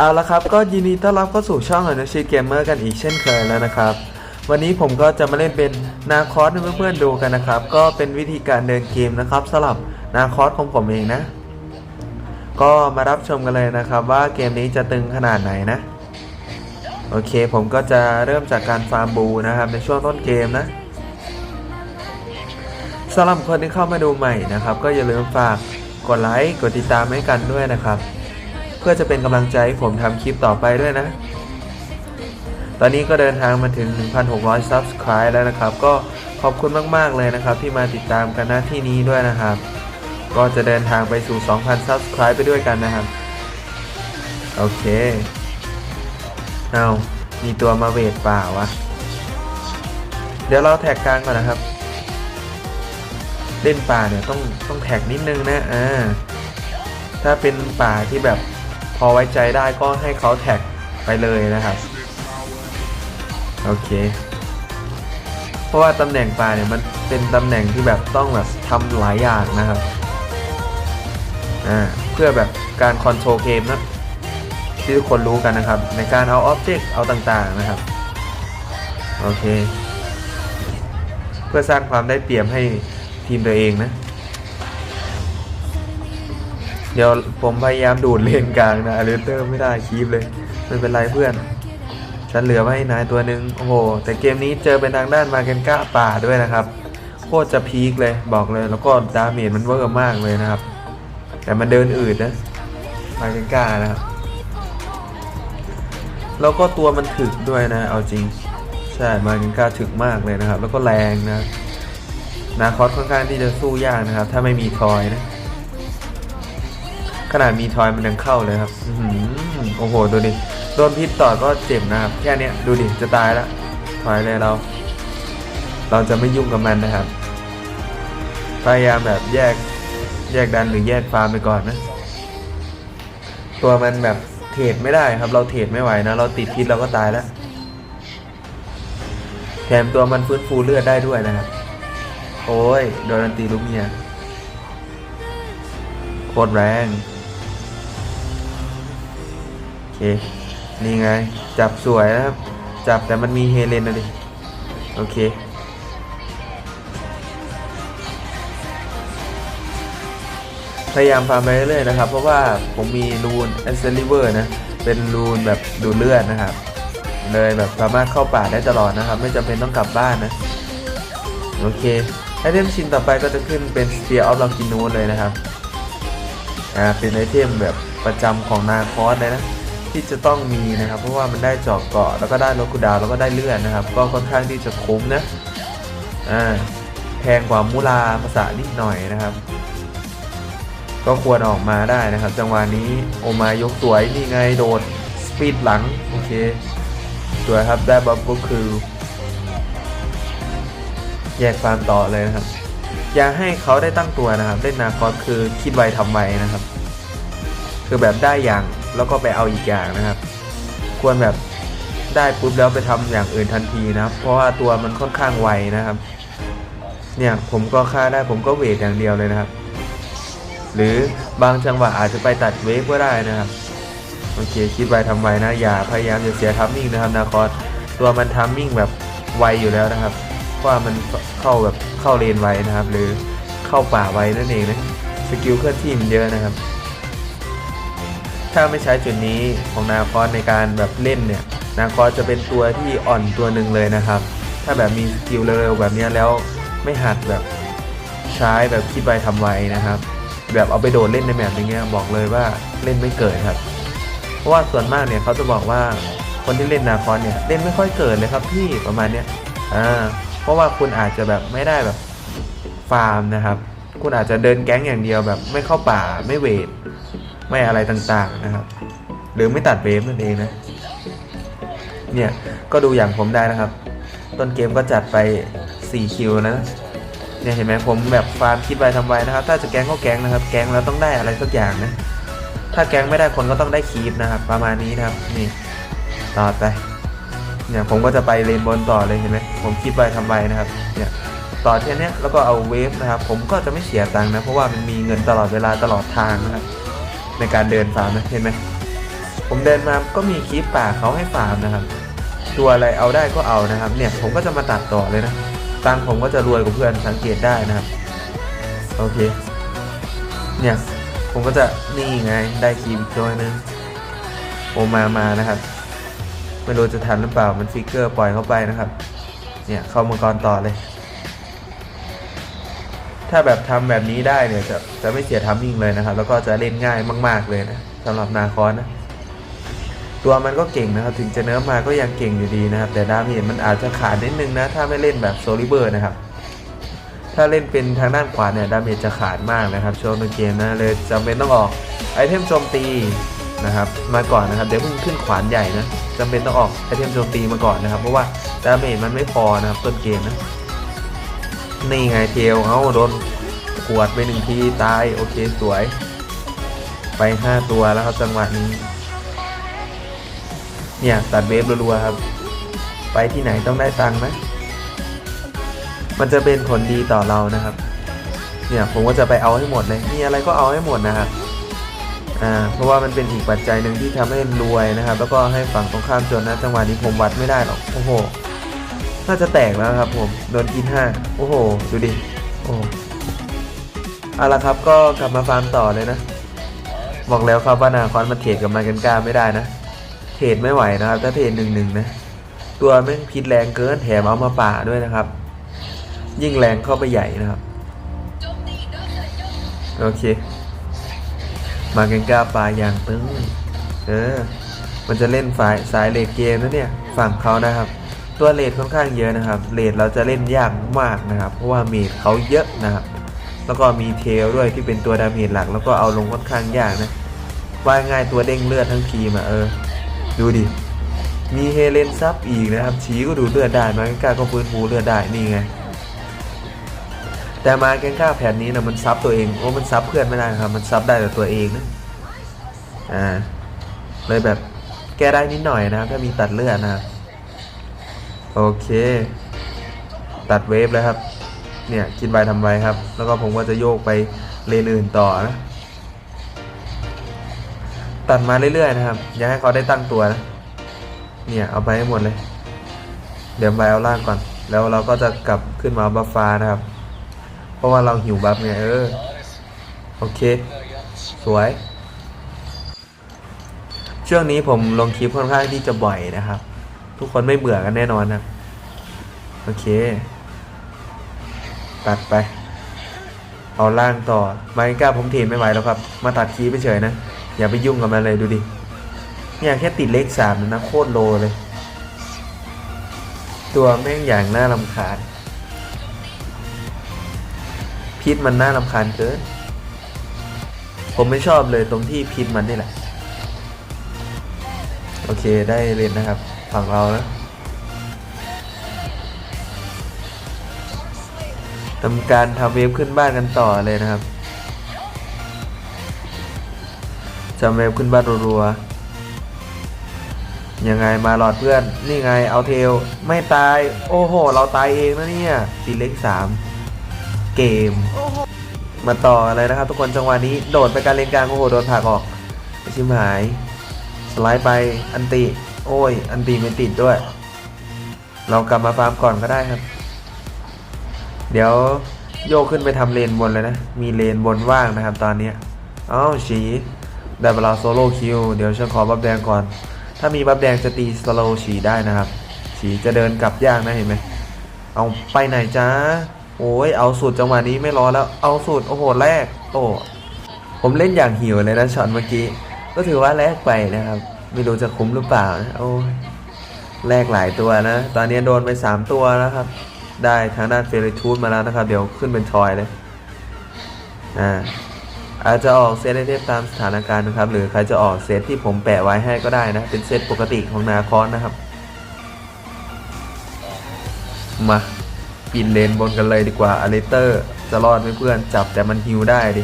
เอาละครับก็ยินดีต้อนรับเข้าสู่ช่องอนุชิตเกมเมอร์กันอีกเช่นเคยแล้วนะครับ วันนี้ผมก็จะมาเล่นเป็นนาคอสให้เพื่อนๆดูกันนะครับ ก็เป็นวิธีการเดินเกมนะครับสำหรับนาคอสของผมเองนะ ก็มารับชมกันเลยนะครับ ว่าเกมนี้จะตึงขนาดไหนนะ โอเคผมก็จะเริ่มจากการฟาร์มบูนะครับในช่วงต้นเกมนะสำหรับคนที่เข้ามาดูใหม่นะครับ ก็อย่าลืมฝากกดไลค์กดติดตามให้กันด้วยนะครับ เพื่อจะเป็นกำลังใจให้ผมทำคลิปต่อไปด้วยนะ ตอนนี้ก็เดินทางมาถึง 1,600 Subscribe แล้วนะครับ ก็ขอบคุณมากๆเลยนะครับ ที่มาติดตามกันหน้าที่นี้ด้วยนะครับ ก็จะเดินทางไปสู่ 2,000 Subscribe ไปด้วยกันนะครับ โอเค เอามีตัวมาเวทเปล่าวะ เดี๋ยวเราแท็กกลางก่อนนะครับเล่นป่าเนี่ยต้องต้องแท็กนิดนึงนะอ่าถ้าเป็นป่าที่แบบ พอไว้ใจได้ก็ให้เขาแท็กไปเลยนะครับ โอเค เพราะว่าตำแหน่งป่าเนี่ยมันเป็นตำแหน่งที่แบบต้องแบบทำหลายอย่างนะครับอ่าเพื่อแบบการคอนโทรลเกมนะที่ทุกคนรู้กันนะครับ ในการเอาอ็อบเจกต์เอาต่างๆนะครับ โอเค เพื่อสร้างความได้เปรียบให้ทีมตัวเองนะ เดี๋ยวผมพยายามดูดเลนกลางนะอเลสเตอร์ไม่ได้คีบเลยไม่เป็นไรเพื่อน ฉันเหลือไว้ให้นายตัวหนึ่งโอ้โห แต่เกมนี้เจอเป็นทางด้านมาเกนก้าป่าด้วยนะครับ โคตรจะพีคเลยบอกเลย แล้วก็ดาเมจมันเวอร์มากเลยนะครับ แต่มันเดินอืดนะมาเกนก้านะครับแล้วก็ตัวมันถึกด้วยนะ เอาจริง ใช่มาเกนก้าถึกมากเลยนะครับ แล้วก็แรงนะนาคอสค่อนข้างที่จะสู้ยากนะครับ ถ้าไม่มีทอยนะ ขนาดมีทอยมันยังเข้าเลยครับอืโอ้โห ดูดิ โดนพิษต่อก็เจ็บนะครับ แค่เนี้ยดูดิ จะตายแล้วถอยเลยเรา เราจะไม่ยุ่งกับมันนะครับ พยายามแบบแยก แยกดันหรือแยกฟาร์มไปก่อนนะ ตัวมันแบบเทรดไม่ได้ครับ เราเทรดไม่ไหวนะ เราติดพิษเราก็ตายแล้ว แถมตัวมันฟื้นฟูเลือดได้ด้วยนะครับ โอ้ย โดนอันตีลูกเมียโคตรแรง เค นี่ไง จับสวยนะครับ จับแต่มันมีเฮเลนนะดิ โอเค พยายามฟาร์มไปเรื่อยๆนะครับ เพราะว่าผมมีรูนแอสเซลิเวอร์นะ เป็นรูนแบบดูดเลือดนะครับ เลยแบบสามารถเข้าป่าได้ตลอดนะครับ ไม่จำเป็นต้องกลับบ้านนะ โอเคไอเทมชิ้นต่อไปก็จะขึ้นเป็น Spear of Longinus เลยนะครับ อ่า เป็นไอเทมแบบประจำของนาคอสเลยนะ ที่จะต้องมีนะครับ เพราะว่ามันได้จอกเกาะแล้วก็ได้ลดคูดาวแล้วก็ได้เลื่อนนะครับ ก็ค่อนข้างที่จะคุ้มนะอ่าแพงกว่ามูลาภาษานิดหน่อยนะครับ ก็ควรออกมาได้นะครับ จังหวะนี้โอมายกสวยนี่ไงโดดสปีดหลังโอเคสวยครับได้บัฟก็คือแยกฟาร์มต่อเลยนะครับ อย่าให้เขาได้ตั้งตัวนะครับ เล่นนาคอสคือคิดไวทำไวนะครับ คือแบบได้อย่าง แล้วก็ไปเอาอีกอย่างนะครับ ควรแบบได้ปุ๊บแล้วไปทำอย่างอื่นทันทีนะครับ เพราะว่าตัวมันค่อนข้างไวนะครับ เนี่ยผมก็ฆ่าได้ผมก็เวทอย่างเดียวเลยนะครับ หรือบางจังหวะอาจจะไปตัดเวฟก็ได้นะครับโอเคคิดไวทำไวนะอย่าพยายามจะเสียทัมมิ่งนะครับนาคอสตัวมันทัมมิ่งแบบไวอยู่แล้วนะครับเพราะว่ามันเข้าแบบเข้าเลนไวนะครับ หรือเข้าป่าไวนั่นเองนะสกิลเคลื่อนที่มันเยอะนะครับ ถ้าไม่ใช้จุดนี้ของนาคอสในการแบบเล่นเนี่ย นาคอสจะเป็นตัวที่อ่อนตัวหนึ่งเลยนะครับ ถ้าแบบมีสกิลเร็วๆแบบนี้แล้วไม่หัดแบบใช้แบบคิดไวทำไวนะครับ แบบเอาไปโดดเล่นในแมปอย่างเงี้ยบอกเลยว่าเล่นไม่เกิดครับ เพราะว่าส่วนมากเนี่ยเขาจะบอกว่าคนที่เล่นนาคอนเนี่ยเล่นไม่ค่อยเกิดเลยครับพี่ประมาณเนี้ยอ่าเพราะว่าคุณอาจจะแบบไม่ได้แบบฟาร์มนะครับ คุณอาจจะเดินแก๊งอย่างเดียวแบบไม่เข้าป่าไม่เวท ไม่อะไรต่างๆนะครับ หรือไม่ตัดเวฟนั่นเองนะเนี่ยก็ดูอย่างผมได้นะครับ ต้นเกมก็จัดไป4คิวนะเนี่ยเห็นไหมผมแบบฟาร์มคิดไวทำไวนะครับ ถ้าจะแกงก็แกงนะครับ แกงแล้วต้องได้อะไรสักอย่างนะ ถ้าแกงไม่ได้คนก็ต้องได้คีปนะครับ ประมาณนี้นะครับนี่ต่อไปเนี่ยผมก็จะไปเลนบนต่อเลยเห็นไหมผมคิดไวทำไวนะครับเนี่ยต่อแค่นี้แล้วก็เอาเวฟนะครับ ผมก็จะไม่เสียตังค์นะ เพราะว่ามันมีเงินตลอดเวลาตลอดทางนะครับ ในการเดินฟาร์มนะเห็นไหมผมเดินมาก็มีคลิปป่าเขาให้ฟาร์มนะครับ ตัวอะไรเอาได้ก็เอานะครับ เนี่ยผมก็จะมาตัดต่อเลยนะตังผมก็จะรวยกว่าเพื่อนสังเกตได้นะครับ โอเค เนี่ยผมก็จะนี่ไงได้ครีมอีกตัวหนึงโอมามานะครับไม่รู้จะทันหรือเปล่ามันฟิกเกอร์ปล่อยเข้าไปนะครับ เนี่ยเข้ามังกรต่อเลย ถ้าแบบทำแบบนี้ได้เนี่ยจะจะไม่เสียทัมมิ่งเลยนะครับ แล้วก็จะเล่นง่ายมากๆเลยนะสำหรับนาคอนนะตัวมันก็เก่งนะครับ ถึงจะเนื้อมาก็ยังเก่งอยู่ดีนะครับ แต่ดาเมจมันอาจจะขาดนิดนึงนะ ถ้าไม่เล่นแบบโซลิเบอร์นะครับ ถ้าเล่นเป็นทางด้านขวาเนี่ยดาเมจจะขาดมากนะครับช่วงในเกมนะเลยจำเป็นต้องออกไอเทมโจมตีนะครับมาก่อนนะครับเดี๋ยวเพิ่งขึ้นขวานใหญ่นะจำเป็นต้องออกไอเทมโจมตีมาก่อนนะครับ เพราะว่าดาเมจมันไม่พอนะครับต้นเกมนะ นี่ไงเทลเอาโดนขวดไปหนึ่งทีตาย โอเคสวย ไป5ตัวแล้วครับจังหวะนี้ เนี่ยตัดเวฟรัวๆครับ ไปที่ไหนต้องได้ตังค์นะ มันจะเป็นผลดีต่อเรานะครับ เนี่ยผมก็จะไปเอาให้หมดเลย มีอะไรก็เอาให้หมดนะครับอ่าเพราะว่ามันเป็นอีกปัจจัยหนึ่งที่ทำให้รวยนะครับ แล้วก็ให้ฝั่งตรงข้ามจนนะจังหวะนี้ผมวัดไม่ได้หรอกโอ้โห น่าจะแตกแล้วครับผม โดนกินห้าโอ้โห ดูดิ โอ้เอาละครับก็กลับมาฟาร์มต่อเลยนะ บอกแล้วครับว่านาคอนมันเทรดกับมากันก้าไม่ได้นะ เทรดไม่ไหวนะครับ ถ้าเทรดหนึ่งหนึ่งนะ ตัวแม่งพิษแรงเกินแถมเอามาป่าด้วยนะครับ ยิ่งแรงเข้าไปใหญ่นะครับ โอเค มาเกนก้าปลายางตึงเออ มันจะเล่นฝ่ายสายเลดเกมนะเนี่ย ฝั่งเขานะครับ ตัวเลดค่อนข้างเยอะนะครับเลดเราจะเล่นยากมากนะครับ เพราะว่าเมดเขาเยอะนะครับ แล้วก็มีเทลด้วยที่เป็นตัวดาเมจหลัก แล้วก็เอาลงค่อนข้างยากนะว่าง่ายตัวเด้งเลือดทั้งทีมอะเออ ดูดิ มีเฮเลนซับอีกนะครับ ชีก็ดูเลือดได้มาเกนก้าก็ฟื้นฟูเลือดได้นี่ไง แต่มาเกนก้าแผ่นนี้นะมันซับตัวเองโอ้มันซับเพื่อนไม่ได้ครับ มันซับได้แต่ตัวเองนะอ่าเลยแบบแก้ได้นิดหน่อยนะครับถ้ามีตัดเลือดนะครับ โอเค ตัดเวฟเลยครับ เนี่ยกินใบทำใบครับ แล้วก็ผมก็จะโยกไปเลนอื่นต่อนะ ตัดมาเรื่อยๆนะครับ อย่าให้เขาได้ตั้งตัวนะ เนี่ยเอาไปให้หมดเลย เดี๋ยวไปเอาล่างก่อน แล้วเราก็จะกลับขึ้นมาบัฟฟ้านะครับ เพราะว่าเราหิวบัฟไงเออ โอเค สวยช่วงนี้ผมลงคลิปค่อนข้างที่จะบ่อยนะครับ ทุกคนไม่เบื่อกันแน่นอนนะโอเค ตัดไป เอาล่างต่อไมก้าผมเทนไม่ไหวแล้วครับ มาตัดคีไปเฉยนะ อย่าไปยุ่งกับมันเลยดูดิ เนี่ยแค่ติดเลขสามนะโคตรโลเลย ตัวแม่งอย่างน่ารำคาญ พิษมันน่ารำคาญเกิน ผมไม่ชอบเลยตรงที่พิษมันนี่แหละ โอเคได้เรียนนะครับ ฝั่งเรานะทำการทำเวฟขึ้นบ้านกันต่อเลยนะครับจำเวฟขึ้นบ้านรัวๆยังไงมาหลอดเพื่อน นี่ไงเอาเทล ไม่ตาย โอ้โห เราตายเองนะเนี่ยตีเล็กสามเกม มาต่อเลยนะครับ ทุกคนจังหวะนี้โดดไปการเลนกลางโอ้โหโดนผลักออกไอ้ชิมหาย สไลด์ไปอันติ โอ้ย อันติไม่ติดด้วย เรากลับมาฟาร์มก่อนก็ได้ครับ เดี๋ยวโยกขึ้นไปทำเลนบนเลยนะ มีเลนบนว่างนะครับตอนนี้อ้าวฉีได้เวลาโซโล่คิว เดี๋ยวฉันขอบัฟแดงก่อน ถ้ามีบัฟแดงจะตีสโลฉีได้นะครับ ฉีจะเดินกลับยากนะเห็นไหม เอาไปไหนจ้า โอ้ย เอาสูตรจังหวะนี้ไม่รอแล้ว เอาสูตรโอ้โหแรกโอ้ผมเล่นอย่างหิวเลยนะช็อตเมื่อกี้ ก็ถือว่าแลกไปนะครับ ไม่รู้จะคุ้มหรือเปล่านะโอ้ยแลกหลายตัวนะ ตอนนี้โดนไป 3 ตัวแล้วครับ ได้ทางด้านเฟรทูดมาแล้วนะครับ เดี๋ยวขึ้นเป็นทอยเลยอ่าอาจจะออกเซตได้เทตามสถานการณ์นะครับ หรือใครจะออกเซตที่ผมแปะไว้ให้ก็ได้นะ เป็นเซตปกติของนาคอนนะครับ มาปินเลนบนกันเลยดีกว่าอเลเตอร์ จะรอดไหมเพื่อนจับแต่มันฮิวได้ดิ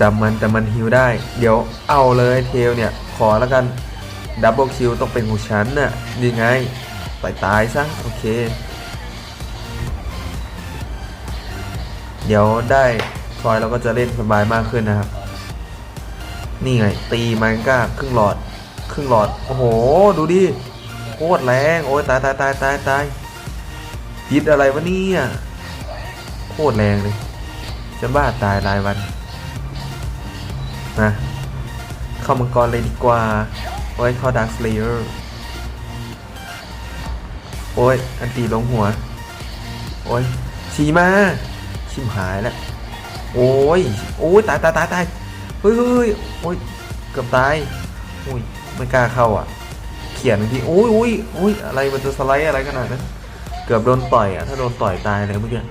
จับมันแต่มันฮิวได้ เดี๋ยวเอาเลยเทลเนี่ย ขอแล้วกันดับเบิลคิวต้องเป็นของฉันน่ะนี่ไงตายตายซะ โอเค เดี๋ยวได้ทอยเราก็จะเล่นสบายมากขึ้นนะครับ นี่ไง ตีมันก้าครึ่งหลอด ครึ่งหลอด โอ้โห ดูดิ โคตรแรง โอ้ยตายตายตายตายตายยิดอะไรวะเนี่ย โคตรแรงเลย จะบ้าตายรายวัน นะเข้ามังกรเลยดีกว่าโอ้ยเข้าดักสเลเยอร์โอ้ยอันตีลงหัว โอ้ยชีมาชิมหายแล้วโอ้ยโอ้ยตายตายตายตายเฮ้ยเฮ้ยโอ้ยเกือบตายโอ้ยไม่กล้าเข้าอะ เขียนทีโอ้ยโอ้ยโอ้ยอะไรมันจะสไลด์อะไรขนาดนั้นเกือบโดนต่อยอะถ้าโดนต่อยตายเลยเมื่อกี้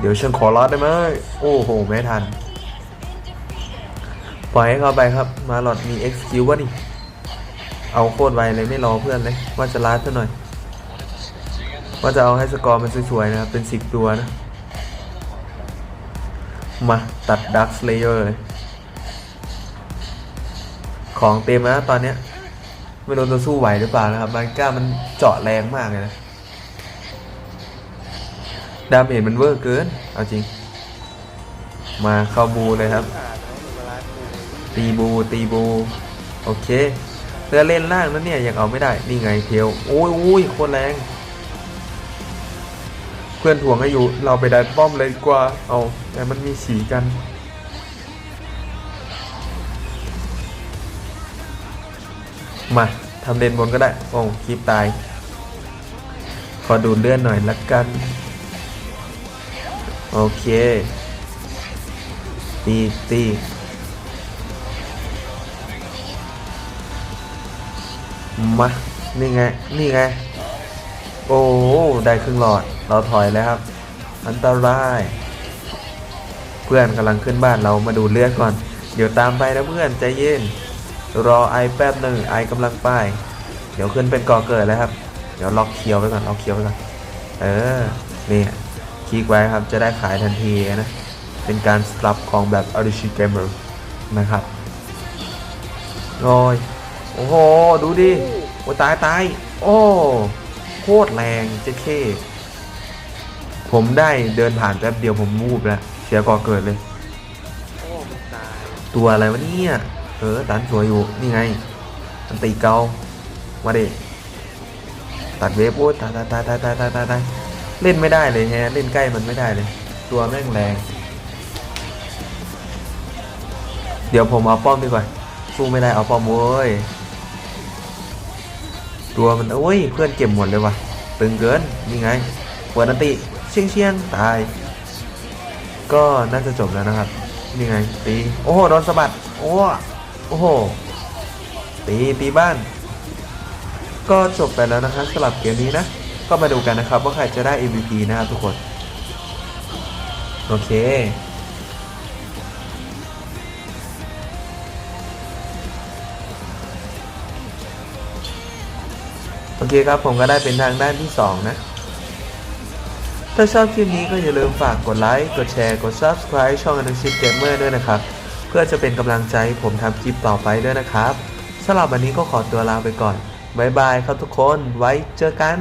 เดี๋ยวฉันขอรัดได้ไหมโอ้โหไม่ทัน ปล่อยให้เขาไปครับ มาหลอดมี XQ วะนี่เอาโคตรไวเลยไม่รอเพื่อนเลย ว่าจะรัดซะหน่อย ว่าจะเอาให้สกอร์มันสวยๆนะครับ เป็นสิบตัวนะ มาตัดดักสเลเยอร์เลย ของเต็มแล้วตอนเนี้ยไม่รู้จะสู้ไหวหรือเปล่านะครับมันก้ามันเจาะแรงมากเลยนะ ดาเมจมันเวอร์เกิน เอาจริง มาเข้าบูเลยครับ ตีบูตีบู โอเคเรือเล่นล่างนั้นเนี่ยยังเอาไม่ได้ นี่ไงเทลโอ้ยโอ้ยโคตรแรง เพื่อนถ่วงให้อยู่ เราไปดันป้อมเลยดีกว่า เอาแต่มันมีสีกัน มาทำเลนบนก็ได้ โอ้คลิปตาย ขอดูดเลื่อนหน่อยละกัน โอเคตีตี มานี่ไง นี่ไง โอ้ได้ครึ่งหลอด เราถอยแล้วครับ อันตราย เพื่อนกำลังขึ้นบ้านเรามาดูเลือดก่อน เดี๋ยวตามไปนะเพื่อนใจเย็น รอไอแป๊บหนึ่งไอกำลังไป เดี๋ยวขึ้นเป็นก่อเกิดแล้วครับ เดี๋ยวล็อกเคียวไว้ก่อนล็อกเคียวไว้ก่อน เออ นี่คลิกไว้ครับ จะได้ขายทันทีนะ เป็นการสลับของแบบ o r i g i n Gamer นะครับโอ้ย โอ้โห ดูดิโอ้ตายตาย โอ้ โคตรแรงเจ๊เข้ผมได้เดินผ่านแป๊บเดียวผมมูบแล้ว เสียก่อเกิดเลย โอ้มันตายตัวอะไรวะเนี่ย เออตันสวยอยู่ นี่ไงมันตีเกามาดิตัดเวฟโอ้ยตายตายตายตายตายตายตายตายเล่นไม่ได้เลยแฮะเล่นใกล้มันไม่ได้เลย ตัวแม่งแรง เดี๋ยวผมเอาป้อมดีกว่าสู้ไม่ได้เอาป้อมเว้ย ตัวมันโอ้ยเพื่อนเก็บหมดเลยว่ะตึงเกินนี่ไงเปิดนันติเชียงเชียงตาย ก็น่าจะจบแล้วนะครับนี่ไงตีโอ้โหโดนสะบัดโอ้โอ้โหตีตีบ้าน ก็จบไปแล้วนะครับสำหรับเกมนี้นะ ก็มาดูกันนะครับว่าใครจะได้ MVP นะครับทุกคน โอเค โอเคครับผมก็ได้เป็นทางด้านที่ 2 นะ ถ้าชอบคลิปนี้ก็อย่าลืมฝากกดไลค์กดแชร์กด Subscribe ช่องอนุชิตเกมเมอร์ด้วยนะครับ เพื่อจะเป็นกำลังใจให้ผมทำคลิปต่อไปด้วยนะครับสำหรับวันนี้ก็ขอตัวลาไปก่อน บ๊ายบายครับทุกคน ไว้เจอกัน